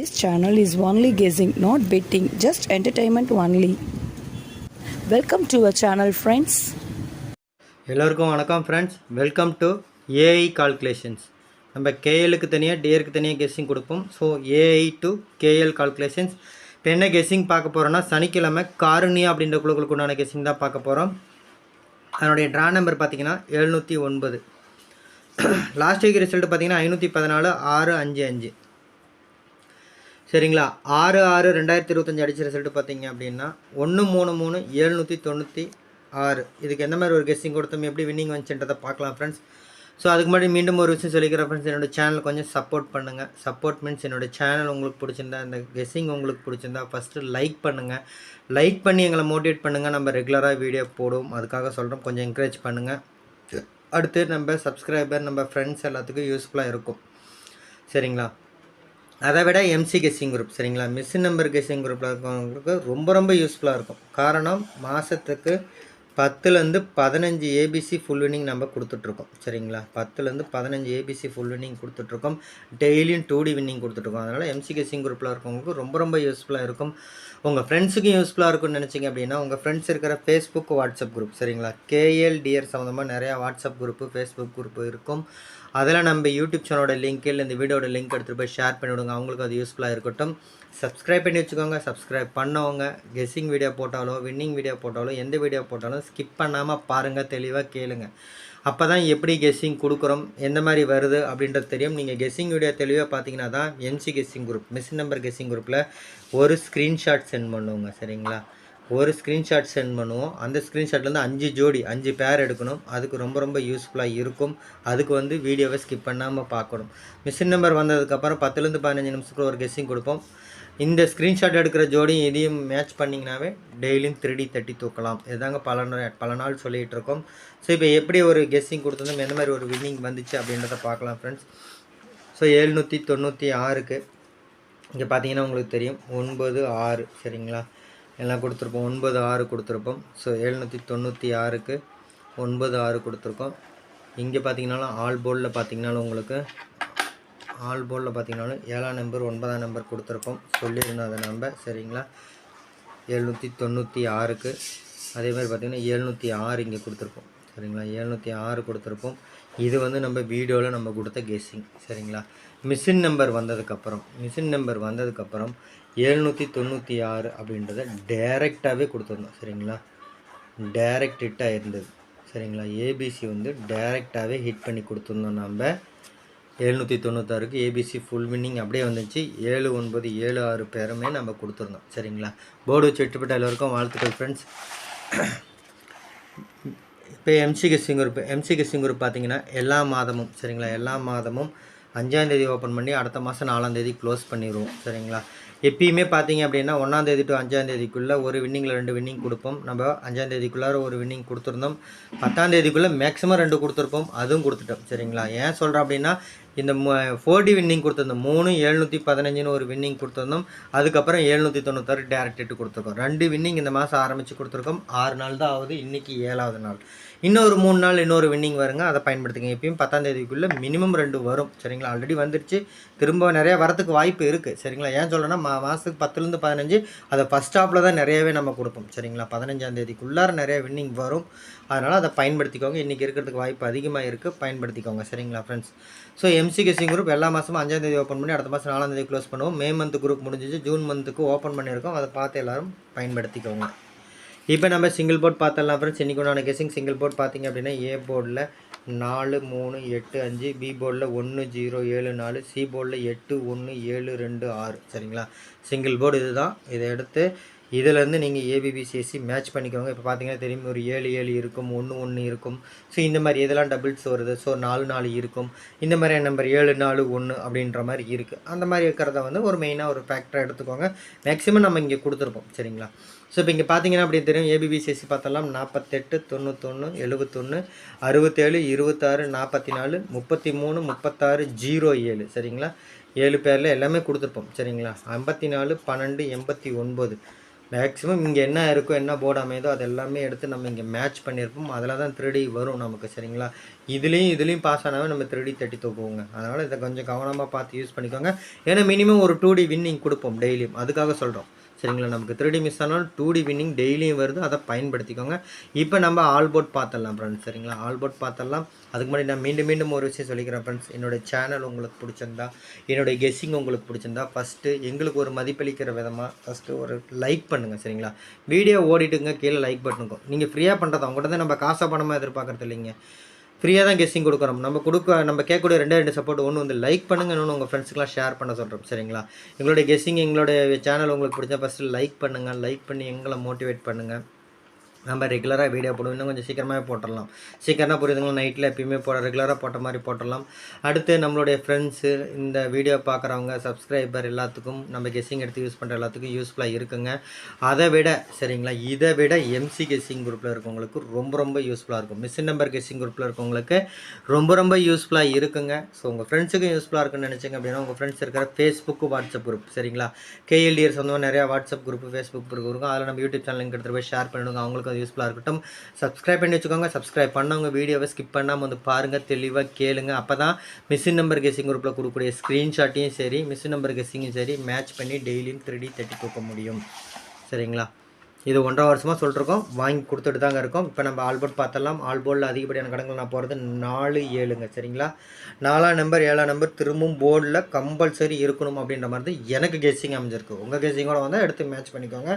This channel is only guessing, not betting, just entertainment only. Welcome to our channel, friends. எல்லோருக்கும் வணக்கம் friends welcome to AI calculations நம்ம கேஎலுக்கு தனியாக டிஏருக்கு தனியாக கெஸ்ஸிங் கொடுப்போம். So AI to KL calculations இப்போ என்ன கெஸ்ஸிங் பார்க்க போகிறோன்னா சனிக்கிழமை காருணியா அப்படின்ற குழுக்களுக்கு உண்டான கெஸ்ஸிங் தான் பார்க்க போகிறோம் அதனுடைய ட்ரா நம்பர் பார்த்தீங்கன்னா எழுநூற்றி ஒன்பது. லாஸ்ட் வீக் ரிசல்ட் பார்த்தீங்கன்னா ஐநூற்றி பதினாலு ஆறு அஞ்சு அஞ்சு. சரிங்களா? ஆறு ஆறு ரெண்டாயிரத்தி இருபத்தஞ்சி அடிச்ச ரிசல்ட் பார்த்தீங்க அப்படின்னா ஒன்று மூணு மூணு ஏழ்நூற்றி தொண்ணூற்றி ஆறு. இதுக்கு எந்த மாதிரி ஒரு கெஸ்ஸிங் கொடுத்தோம்? எப்படி வின்னிங் வந்துச்சுன்றதை பார்க்கலாம் ஃப்ரெண்ட்ஸ் ஸோ அதுக்கு முன்னாடி மீண்டும் ஒரு விஷயம் சொல்லிக்கிறேன் ஃப்ரெண்ட்ஸ் என்னோட சேனல் கொஞ்சம் சப்போர்ட் பண்ணுங்கள் சப்போர்ட் மீன்ஸ் என்னோட சேனல் உங்களுக்கு பிடிச்சிருந்தா இந்த கெஸ்ஸிங் உங்களுக்கு பிடிச்சிருந்தா ஃபஸ்ட்டு லைக் பண்ணுங்கள் லைக் பண்ணி எங்களை மோட்டிவேட் பண்ணுங்கள் நம்ம ரெகுலராக வீடியோ போடுவோம் அதுக்காக சொல்கிறோம் கொஞ்சம் என்கரேஜ் பண்ணுங்கள் அடுத்து நம்ம சப்ஸ்கிரைபர் நம்ம ஃப்ரெண்ட்ஸ் எல்லாத்துக்கும் யூஸ்ஃபுல்லாக இருக்கும். சரிங்களா? அதை விட எம்சி கெஸ்ஸிங் குரூப் சரிங்களா? மிஸ் நம்பர் கெஸ்ஸிங் குரூப்பில் இருக்கவங்களுக்கு ரொம்ப ரொம்ப யூஸ்ஃபுல்லாக இருக்கும். காரணம் மாதத்துக்கு பத்துலேருந்து பதினஞ்சு ஏபிசி ஃபுல் வினிங் நம்ம கொடுத்துட்ருக்கோம் சரிங்களா? பத்துலேருந்து பதினஞ்சு ஏபிசி ஃபுல் வினிங் கொடுத்துட்ருக்கோம். டெய்லியும் டூ டி வின்னிங் கொடுத்துட்ருக்கோம். அதனால் எம்சி கெஸ்ஸிங் குரூப்பில் இருக்கவங்களுக்கு ரொம்ப ரொம்ப யூஸ்ஃபுல்லாக இருக்கும். உங்கள் ஃப்ரெண்ட்ஸுக்கும் யூஸ்ஃபுல்லாக இருக்கும்னு நினச்சிங்க அப்படின்னா உங்கள் ஃப்ரெண்ட்ஸ் இருக்கிற ஃபேஸ்புக் வாட்ஸ்அப் குரூப் சரிங்களா? கேஎல்டிஆர் சம்மந்தமாக நிறையா வாட்ஸ்அப் குரூப்பு ஃபேஸ்புக் குரூப்பு இருக்கும். அதில் நம்ம யூடியூப் சேனலோட லிங்க் இல்லை இந்த வீடியோட லிங்க் எடுத்துகிட்டு போய் ஷேர் பண்ணிவிடுங்க அவங்களுக்கு அது யூஸ்ஃபுல்லாக இருக்கட்டும். சப்ஸ்கிரைப் பண்ணி வச்சுக்கோங்க. சப்ஸ்கிரைப் பண்ணவங்க கெஸ்ஸிங் வீடியோ போட்டாலோ வின்னிங் வீடியோ போட்டாலோ எந்த வீடியோ போட்டாலும் ஸ்கிப் பண்ணாமல் பாருங்கள் தெளிவாக கேளுங்க. அப்போ தான் எப்படி கெஸ்ஸிங் கொடுக்குறோம் எந்த மாதிரி வருது அப்படின்றது தெரியும். நீங்கள் கெஸ்ஸிங் வீடியோ தெளிவாக பார்த்தீங்கன்னா தான் MC guessing group miss number guessing குரூப்பில் ஒரு ஸ்க்ரீன்ஷாட் சென்ட் பண்ணுவோங்க சரிங்களா? ஒரு ஸ்க்ரீன்ஷாட் சென்ட் பண்ணுவோம். அந்த ஸ்க்ரீன்ஷாட்லேருந்து அஞ்சு ஜோடி அஞ்சு பேர் எடுக்கணும். அதுக்கு ரொம்ப ரொம்ப யூஸ்ஃபுல்லாக இருக்கும். அதுக்கு வந்து வீடியோவை ஸ்கிப் பண்ணாமல் பார்க்கணும். மிஷின் நம்பர் வந்ததுக்கப்புறம் பத்துலேருந்து பதினஞ்சு நிமிஷத்துக்கு ஒரு கெஸ்ஸிங் கொடுப்போம். இந்த ஸ்க்ரீன்ஷாட் எடுக்கிற ஜோடியும் இதையும் மேட்ச் பண்ணிங்கனாவே டெய்லியும் த்ரீடி தட்டி தூக்கலாம். இதுதாங்க பல நாள் பல நாள் சொல்லிகிட்டு இருக்கோம். ஸோ இப்போ எப்படி ஒரு கெஸ்ஸிங் கொடுத்ததும் எந்த மாதிரி ஒரு வின்னிங் வந்துச்சு அப்படின்றத பார்க்கலாம் ஃப்ரெண்ட்ஸ் ஸோ எழுநூற்றி தொண்ணூற்றி ஆறுக்கு இங்கே பார்த்தீங்கன்னா உங்களுக்கு தெரியும். ஒன்பது ஆறு சரிங்களா? எல்லாம் கொடுத்துருப்போம். ஒன்பது ஆறு கொடுத்துருப்போம். ஸோ எழுநூற்றி தொண்ணூற்றி ஆறுக்கு ஒன்பது ஆறு கொடுத்துருக்கோம். இங்கே பார்த்தீங்கனாலும் ஆல் போர்டில் பார்த்தீங்கனாலும் உங்களுக்கு ஆல் போர்டில் பார்த்தீங்கனாலும் ஏழாம் நம்பர் ஒன்பதாம் நம்பர் கொடுத்துருப்போம். சொல்லியிருந்தோம் அதை நம்பர் சரிங்களா? எழுநூற்றி தொண்ணூற்றி ஆறுக்கு அதே மாதிரி பார்த்தீங்கன்னா எழுநூற்றி ஆறு இங்கே கொடுத்துருப்போம். சரிங்களா? எழுநூற்றி ஆறு கொடுத்துருப்போம். இது வந்து நம்ம வீடியோவில் நம்ம கொடுத்த கெஸ்ஸிங் சரிங்களா? மிஷின் நம்பர் வந்ததுக்கப்புறம் மிஷின் நம்பர் வந்ததுக்கப்புறம் எழுநூற்றி தொண்ணூற்றி ஆறு அப்படின்றத டைரெக்டாகவே கொடுத்துருந்தோம் சரிங்களா? டைரக்ட் ஹிட்டாக இருந்தது சரிங்களா? ஏபிசி வந்து டைரெக்டாகவே ஹிட் பண்ணி கொடுத்துருந்தோம் நம்ம எழுநூற்றி தொண்ணூத்தாறுக்கு ஏபிசி ஃபுல் வின்னிங் அப்படியே வந்துச்சு. ஏழு ஒன்பது ஏழு ஆறு பேருமே நம்ம கொடுத்துருந்தோம் சரிங்களா? போர்டு வச்சு வெட்டுப்பட்ட எல்லோருக்கும் வாழ்த்துக்கள் ஃப்ரெண்ட்ஸ் இப்போ MC guessing group MC guessing group பார்த்தீங்கன்னா எல்லா மாதமும் சரிங்களா? எல்லா மாதமும் அஞ்சாந்தேதி ஓப்பன் பண்ணி அடுத்த மாதம் நாலாந்தேதி க்ளோஸ் பண்ணிடுவோம் சரிங்களா? எப்பயுமே பார்த்தீங்க அப்படின்னா ஒன்றாந்தேதி டு அஞ்சாந்தேதிக்குள்ளே ஒரு வின்னிங்கில் ரெண்டு வின்னிங் கொடுப்போம். நம்ம அஞ்சாந்தேதிக்குள்ளார ஒரு வின்னிங் கொடுத்துருந்தோம். பத்தாந்தேதிக்குள்ளே மேக்ஸிமம் ரெண்டு கொடுத்துருப்போம். அதுவும் கொடுத்துட்டோம். சரிங்களா? ஏன் சொல்கிறேன் அப்படின்னா இந்த ஃபோர்டி வின்னிங் கொடுத்துருந்தோம். மூணு எழுநூற்றி பதினஞ்சுன்னு ஒரு வின்னிங் கொடுத்துருந்தோம். அதுக்கப்புறம் எழுநூற்றி தொண்ணூத்தாறு டேரக்ட் எட்டு கொடுத்துருக்கோம். ரெண்டு வின்னிங் இந்த மாதம் ஆரம்பித்து கொடுத்துருக்கோம். ஆறு நாள் தான் ஆகுது. இன்றைக்கி ஏழாவது நாள். இன்னொரு மூணு நாள் இன்னொரு வின்னிங் வருங்க. அதை பயன்படுத்துங்க எப்பயும் பத்தாம் தேதிக்குள்ளே மினிமம் ரெண்டு வரும். சரிங்களா? ஆல்ரெடி வந்துருச்சு. திரும்ப நிறையா வரத்துக்கு வாய்ப்பு இருக்குது சரிங்களா? ஏன் சொல்கிறேன்னா மா மாதத்துக்கு பத்துலேருந்து பதினஞ்சு அதை ஃபஸ்ட் ஸ்டாப்பில் தான் நிறையவே நம்ம கொடுப்போம். சரிங்களா? பதினஞ்சாம் தேதிக்குள்ளார நிறைய வின்னிங் வரும். அதனால் அதை பயன்படுத்திக்கோங்க. இன்றைக்கி இருக்கிறதுக்கு வாய்ப்பு அதிகமாக இருக்குது பயன்படுத்திக்கோங்க. சரிங்களா ஃப்ரெண்ட்ஸ் ஸோ எம்சிகேசி குரூப் எல்லா மாதமும் அஞ்சாம் தேதி ஓப்பன் பண்ணி அடுத்த மாதம் நாலாம் தேதி க்ளோஸ் பண்ணுவோம். மே மந்த் குரூப் முடிஞ்சிச்சு. ஜூன் மந்த்துக்கு ஓப்பன் பண்ணியிருக்கோம். அதை பார்த்து எல்லோரும் பயன்படுத்திக்கோங்க. இப்போ நம்ம சிங்கிள் போர்ட் பார்த்துடலாம் ஃப்ரெண்ட்ஸ் இன்றைக்கி உண்டான கெஸிங் சிங்கிள் போர்ட் பார்த்தீங்க அப்படின்னா ஏ போர்டில் நாலு மூணு எட்டு அஞ்சு பி போர்டில் ஒன்று ஜீரோ ஏழு நாலு சி போர்டில் எட்டு ஒன்று ஏழு ரெண்டு ஆறு. சரிங்களா? சிங்கிள் போர்டு இதுதான். இதை எடுத்து இதிலேருந்து நீங்கள் ஏபிபிசிஎஸ்சி மேட்ச் e பண்ணிக்கோங்க. இப்போ பார்த்தீங்கன்னா தெரியும் ஒரு ஏழு ஏழு இருக்கும் ஒன்று ஒன்று இருக்கும். ஸோ இந்த மாதிரி இதெல்லாம் டபுள்ஸ் வருது. ஸோ நாலு நாலு இருக்கும். இந்த மாதிரியான நம்பர் ஏழு நாலு ஒன்று அப்படின்ற மாதிரி இருக்குது அந்த மாதிரி இருக்கிறத வந்து ஒரு மெயினாக ஒரு ஃபேக்டராக எடுத்துக்கோங்க. மேக்ஸிமம் நம்ம இங்கே கொடுத்துருப்போம். சரிங்களா? ஸோ இப்போ இங்கே பார்த்தீங்கன்னா அப்படி தெரியும். ஏபிபிசிஎஸ்சி பார்த்தலாம் நாற்பத்தெட்டு தொண்ணூத்தொன்று எழுபத்தொன்று அறுபத்தேழு இருபத்தாறு நாற்பத்தி நாலு முப்பத்தி மூணு முப்பத்தாறு ஜீரோ ஏழு. சரிங்களா? ஏழு பேரில் எல்லாமே கொடுத்துருப்போம். சரிங்களா? ஐம்பத்தி நாலு பன்னெண்டு எண்பத்தி ஒன்பது. மேக்ஸிமம் இங்கே என்ன இருக்கோ என்ன போர்டு அமையுதோ அது எல்லாமே எடுத்து நம்ம இங்கே மேட்ச் பண்ணியிருப்போம் அதில் தான் த்ரீடி வரும் நமக்கு. சரிங்களா? இதுலேயும் இதுலேயும் பாஸ் ஆனாவே நம்ம த்ரீடி தட்டி தூக்குவோங்க அதனால் இதை கொஞ்சம் கவனமாக பார்த்து யூஸ் பண்ணிக்கோங்க. ஏன்னா மினிமம் ஒரு டூ டி வின்னிங் கொடுப்போம் டெய்லியும் அதுக்காக சொல்கிறோம் சரிங்களா நமக்கு? த்ரீ டி மிஸ் ஆனாலும் டூ டி வின்னிங் டெய்லியும் வருது. அதை பயன்படுத்திக்கோங்க. இப்போ நம்ம ஆல் போர்ட் பார்த்துடலாம் ஃப்ரெண்ட்ஸ் சரிங்களா? ஆல் போர்ட் பார்த்துடலாம். அதுக்கு முன்னாடி நான் மீண்டும் மீண்டும் ஒரு விஷயம் சொல்லிக்கிறேன் ஃப்ரெண்ட்ஸ் என்னோட சேனல் உங்களுக்கு பிடிச்சிருந்தா என்னுடைய கெஸ்ஸிங் உங்களுக்கு பிடிச்சிருந்தா ஃபஸ்ட்டு எங்களுக்கு ஒரு மதிப்பளிக்கிற விதமாக ஃபஸ்ட்டு ஒரு லைக் பண்ணுங்கள் சரிங்களா? வீடியோ ஓடிட்டுங்க கீழே லைக் பட்டனுக்கும் நீங்கள் ஃப்ரீயாக பண்ணுறது அவங்கள்ட்ட தான் நம்ம காசை பணமாக எதிர்பார்க்குறது இல்லைங்க. ஃப்ரீயாக தான் கெஸ்ஸிங் கொடுக்குறோம் நம்ம கொடுக்க நம்ம கேட்கக்கூடிய ரெண்டே ரெண்டு சப்போர்ட் ஒன்று வந்து லைக் பண்ணுங்க. இன்னொன்று உங்கள் ஃப்ரெண்ட்ஸ்க்குலாம் ஷேர் பண்ண சொல்கிறோம் சரிங்களா? எங்களுடைய கெஸ்ஸிங் எங்களுடைய சேனல் உங்களுக்கு பிடிச்சா ஃபஸ்ட்டு லைக் பண்ணுங்கள் லைக் பண்ணி எங்களை மோட்டிவேட் பண்ணுங்கள் நம்ம ரெகுலராக வீடியோ போடுவோம். இன்னும் கொஞ்சம் சீக்கிரமாகவே போட்டுடலாம். சீக்கிரமாக புரியுதுங்களா? நைட்டில் எப்பயுமே போட ரெகுலராக போட்ட மாதிரி போட்டுடலாம். அடுத்து நம்மளுடைய ஃப்ரெண்ட்ஸு இந்த வீடியோ பார்க்குறவங்க சப்ஸ்கிரைபர் எல்லாத்துக்கும் நம்ம கெஸ்ஸிங் எடுத்து யூஸ் பண்ணுற எல்லாத்துக்கும் யூஸ்ஃபுல்லாக இருக்குங்க. அதை விட சரிங்களா? இதை விட எம்சி கெஸ்ஸிங் குரூப்பில் இருக்கவங்களுக்கு ரொம்ப ரொம்ப யூஸ்ஃபுல்லாக இருக்கும். மிஷின் நம்பர் கெஸ்ஸிங் குரூப்பில் இருக்கவங்களுக்கு ரொம்ப ரொம்ப யூஸ்ஃபுல்லாக இருக்குங்க. ஸோ உங்கள் ஃப்ரெண்ட்ஸுக்கும் யூஸ்ஃபுல்லாக இருக்குன்னு நினச்சிங்க அப்படின்னா உங்கள் ஃப்ரெண்ட்ஸ் இருக்கிற ஃபேஸ்புக்கு வாட்ஸ்அப் குரூப் சரிங்களா? கேஎல்டிஆர் சொந்தமாக நிறையா வாட்ஸ்அப் குரூப் ஃபேஸ்புக் குரூப் இருக்கும். அதில் நம்ம யூடியூப் சேனல் லிங்க் எடுத்துகிட்டு போய் ஷேர் பண்ணிவிடுங்க அவங்களுக்கு அது யூஸ்ஃபுல்லாக இருக்கட்டும். சப்ஸ்கிரைப் பண்ணி வச்சுக்கோங்க. சப்ஸ்கிரைப் பண்ணவங்க வீடியோவை ஸ்கிப் பண்ணாமல் வந்து பாருங்கள் தெளிவாக கேளுங்க. அப்போ தான் மிஷின் நம்பர் கெஸிங் குரூப்பில் கொடுக்கக்கூடிய ஸ்க்ரீன்ஷாட்டையும் சரி மிஷின் நம்பர் கெஸ்ஸிங்கும் சரி மேட்ச் பண்ணி டெய்லியும் த்ரீ தட்டி கொடுக்க முடியும். சரிங்களா? இது ஒன்றரை வருஷமாக சொல்லிருக்கோம் வாங்கி கொடுத்துட்டு தாங்க இருக்கோம். இப்போ நம்ம ஆல்போர்ட் பார்த்தலாம் ஆல்போர்டில் அதிகப்படியான கடன்கள் நான் போகிறது நாலு ஏழுங்க. சரிங்களா? நாலாம் நம்பர் ஏழாம் நம்பர் திரும்பவும் போர்டில் கம்பல்சரி இருக்கணும் அப்படின்ற மாதிரி எனக்கு கெஸ்ஸிங் அமைஞ்சிருக்கு. உங்கள் கெஸ்ஸிங்கோட வந்தால் எடுத்து மேட்ச் பண்ணிக்கோங்க.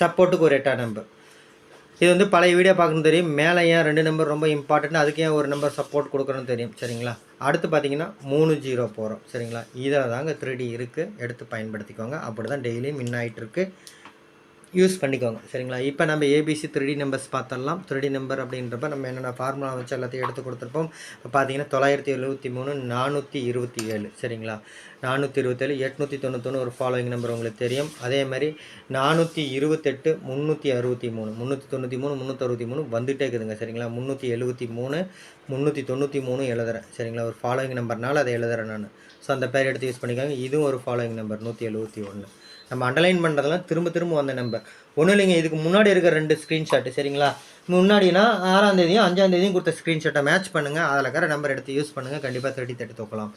சப்போர்ட்டுக்கு ஒரு எட்டாம் நம்பர் இது வந்து பழைய வீடியோ பார்க்கணும் தெரியும். மேலே ஏன் ரெண்டு நம்பர் ரொம்ப இம்பார்ட்டன்ட் அதுக்கு ஏன் ஒரு நம்பர் சப்போர்ட் கொடுக்குறோன்னு தெரியும் சரிங்களா? அடுத்து பார்த்தீங்கன்னா மூணு ஜீரோ போகிறோம் சரிங்களா? இதில் தாங்க த்ரீ இருக்குது எடுத்து பயன்படுத்திக்கோங்க. அப்படி தான் டெய்லியும் மின் ஆகிட்டு இருக்குது யூஸ் பண்ணிக்கோங்க சரிங்களா? இப்போ நம்ம ஏபிசி த்ரீ நம்பர்ஸ் பார்த்தரலாம் த்ரீடி நம்பர் அப்படின்றப்ப நம்ம என்னென்ன ஃபார்முலா வச்சு எல்லாத்தையும் எடுத்து கொடுத்துருப்போம்? இப்போ பார்த்தீங்கன்னா தொள்ளாயிரத்தி எழுபத்தி மூணு நானூற்றி இருபத்தி ஏழு சரிங்களா? நானூற்றி இருபத்தேழு எட்நூற்றி தொண்ணூத்தொன்று ஒரு ஃபாலோவிங் நம்பர் உங்களுக்கு தெரியும். அதே மாதிரி நானூற்றி இருபத்தெட்டு முந்நூற்றி அறுபத்தி மூணு முந்நூற்றி தொண்ணூற்றி மூணு முந்நூற்றி அறுபத்தி மூணு வந்துட்டே இருக்குதுங்க சரிங்களா? முந்நூற்றி எழுபத்தி மூணு முந்நூற்றி தொண்ணூற்றி மூணு எழுதுறேன் சரிங்களா? ஒரு ஃபாலோவிங் நம்பர்னால அதை எழுதுறேன் நான். ஸோ அந்த பேர் எடுத்து யூஸ் பண்ணிக்கோங்க. இதுவும் ஒரு ஃபாலோவிங் நம்பர் நூற்றி எழுபத்தி ஒன்று நம்ம அண்டர்லைன் பண்ணுறதெல்லாம் திரும்ப திரும்ப வந்த நம்பர் ஒன்றும் இல்லைங்க இதுக்கு முன்னாடி இருக்கிற ரெண்டு ஸ்க்ரீன்ஷாட்டு சரிங்களா? முன்னாடினா ஆறாம் தேதியும் அஞ்சாம் தேதியும் கொடுத்த ஸ்க்ரீன்ஷாட்டை மேட்ச் பண்ணுங்கள் அதில் இருக்கிற நம்பர் எடுத்து யூஸ் பண்ணுங்கள் கண்டிப்பாக தேர்ட்டி தேர்ட்டி தூக்கலாம்.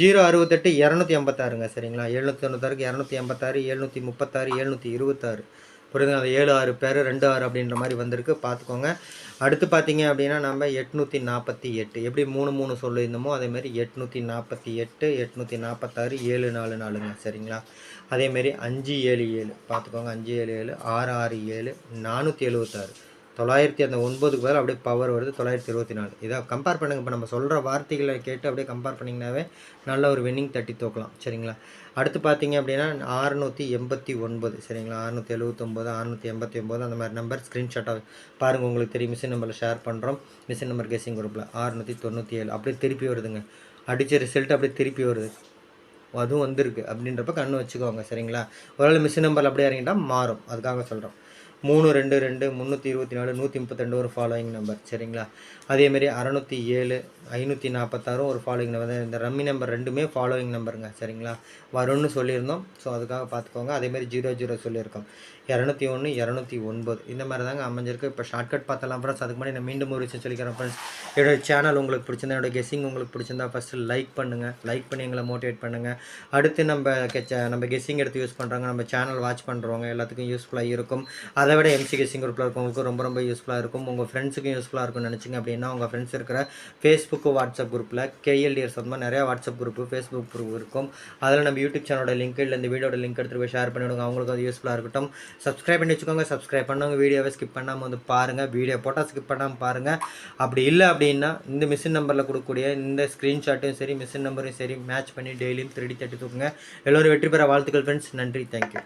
ஜீரோ அறுபத்தெட்டு இரநூத்தி எண்பத்தாறுங்க சரிங்களா? எழுநூற்றி தொண்ணூத்தாறுக்கு இரநூத்தி எண்பத்தாறு எழுநூற்றி முப்பத்தாறு எழுநூற்றி இருபத்தாறு. புரியுதுங்க அது ஏழு ஆறு பேர் ரெண்டு ஆறு அப்படின்ற மாதிரி வந்திருக்கு. பார்த்துக்கோங்க அடுத்து பார்த்தீங்க அப்படின்னா நம்ம எட்நூற்றி நாற்பத்தி எட்டு. எப்படி மூணு மூணு சொல்லியிருந்தோமோ அதேமாதிரி எட்நூற்றி நாற்பத்தி எட்டு எட்நூற்றி நாற்பத்தாறு ஏழு நாலு நாலுங்க சரிங்களா? அதேமாரி அஞ்சு ஏழு ஏழு. பார்த்துக்கோங்க அஞ்சு ஏழு ஏழு ஆறு ஆறு ஏழு நானூற்றி எழுபத்தாறு தொள்ளாயிரத்தி அந்த ஒன்பதுக்கு பதில் அப்படியே பவர் வருது தொள்ளாயிரத்தி இருபத்தி நாலு இதை கம்பேர் பண்ணுங்க இப்போ நம்ம சொல்கிற வார்த்தைகளை கேட்டு அப்படியே கம்பேர் பண்ணிங்கனாவே நல்ல ஒரு வின்னிங் தட்டி தூக்கலாம். சரிங்களா? அடுத்து பார்த்தீங்க அப்படின்னா ஆறுநூற்றி எண்பத்தி ஒன்பது. சரிங்களா? அறுநூற்றி எழுபத்தொம்போது அறுநூற்றி எண்பத்தி ஒம்பது அந்த மாதிரி நம்பர் ஸ்க்ரீன்ஷாட்டாக பாருங்கள் உங்களுக்கு தெரியும். மிஷின் நம்பரில் ஷேர் பண்ணுறோம் மிஷின் நம்பர் கேசிங் குரூப்பில் ஆறுநூற்றி தொண்ணூற்றி ஏழு. அப்படியே திருப்பி வருதுங்க. அடித்த ரிசல்ட் அப்படியே திருப்பி வருது. அதுவும் வந்திருக்கு. அப்படின்றப்ப கண்ணு வச்சுக்கோங்க சரிங்களா? ஒருவேளை மிஷின் நம்பர் அப்படியே இறங்கிட்டா மாறும். அதுக்காக சொல்கிறோம் மூணு ரெண்டு ரெண்டு முந்நூற்றி இருபத்தி நாலு நூற்றி முப்பத்திரெண்டு ஒரு ஃபாலோயிங் நம்பர் சரிங்களா? அதேமாரி அறநூற்றி ஏழு ஐநூற்றி நாற்பத்தாறும் ஒரு ஃபாலோயிங் நம்பர் இந்த ரம்மி நம்பர் ரெண்டுமே ஃபாலோயிங் நம்பருங்க சரிங்களா? வரும்னு சொல்லியிருந்தோம். ஸோ அதுக்காக பார்த்துக்கோங்க. அதேமாரி ஜீரோ ஜீரோ சொல்லியிருக்கோம். இரநூத்தி ஒன்று இரநூத்தி ஒன்பது. இந்த மாதிரி தாங்க அமைஞ்சிருக்கு. இப்போ ஷார்ட்கட் பார்த்தலாம் ஃப்ரெண்ட்ஸ் அதுக்கு முன்னாடி நான் மீண்டும் ஒரு விஷயம் சொல்லிக்கிறேன் ஃப்ரெண்ட்ஸ் என்னோடய சேனல் உங்களுக்கு பிடிச்சிருந்தா என்னோட கெஸ்ஸிங் உங்களுக்கு பிடிச்சிருந்தா ஃபஸ்ட்டு லைக் பண்ணுங்கள் லைக் பண்ணி எங்களை மோட்டிவேட் பண்ணுங்கள் அடுத்து நம்ம கெச்ச நம்ம கெஸ்ஸிங் எடுத்து யூஸ் பண்ணுறாங்க நம்ம சேனல் வாட்ச் பண்ணுறவங்க எல்லாத்துக்கும் யூஸ்ஃபுல்லாக இருக்கும். அதை விட எம்சி கெஸ்ஸிங் குரூப்பில் இருக்கவங்களுக்கு ரொம்ப ரொம்ப யூஸ்ஃபுல்லாக இருக்கும். உங்கள் ஃப்ரெண்ட்ஸுக்கும் யூஸ்ஃபுல்லாக இருக்கும்னு நினச்சிங்க அப்படின்னா உங்கள் ஃப்ரெண்ட்ஸ் இருக்கிற ஃபேஸ்புக்கு வாட்ஸ்அப் குரூப்பில் கேஎல்டிஎஸ் சொந்தமாக நிறையா வாட்ஸ்அப் குரூப்பு ஃபேஸ்புக் குரூப் இருக்கும். அதில் நம்ம யூடியூப் சேனலோட லிங்க் இல்லை இந்த வீடியோட லிங்க் எடுத்துகிட்டு போய் ஷேர் பண்ணிவிடுங்க. அவங்களுக்கு அது யூஸ்ஃபுல்லாக இருக்கட்டும். சப்ஸ்கிரைப் பண்ணி வச்சுக்கோங்க. சப்ஸ்கிரைப் பண்ணவங்க வீடியோவை ஸ்கிப் பண்ணாமல் வந்து பாருங்கள் வீடியோ போட்டால் ஸ்கிப் பண்ணாமல் பாருங்கள் அப்படி இல்லை அப்படின்னா இந்த மிஷின் நம்பரில் கொடுக்கக்கூடிய இந்த ஸ்க்ரீன்ஷாட்டும் சரி மிஷின் நம்பரும் சரி மேட்ச் பண்ணி டெய்லியும் திருடி தட்டி தூக்குங்க. எல்லோரும் வெற்றி பெற வாழ்த்துக்கள் ஃப்ரெண்ட்ஸ் நன்றி. தேங்க்யூ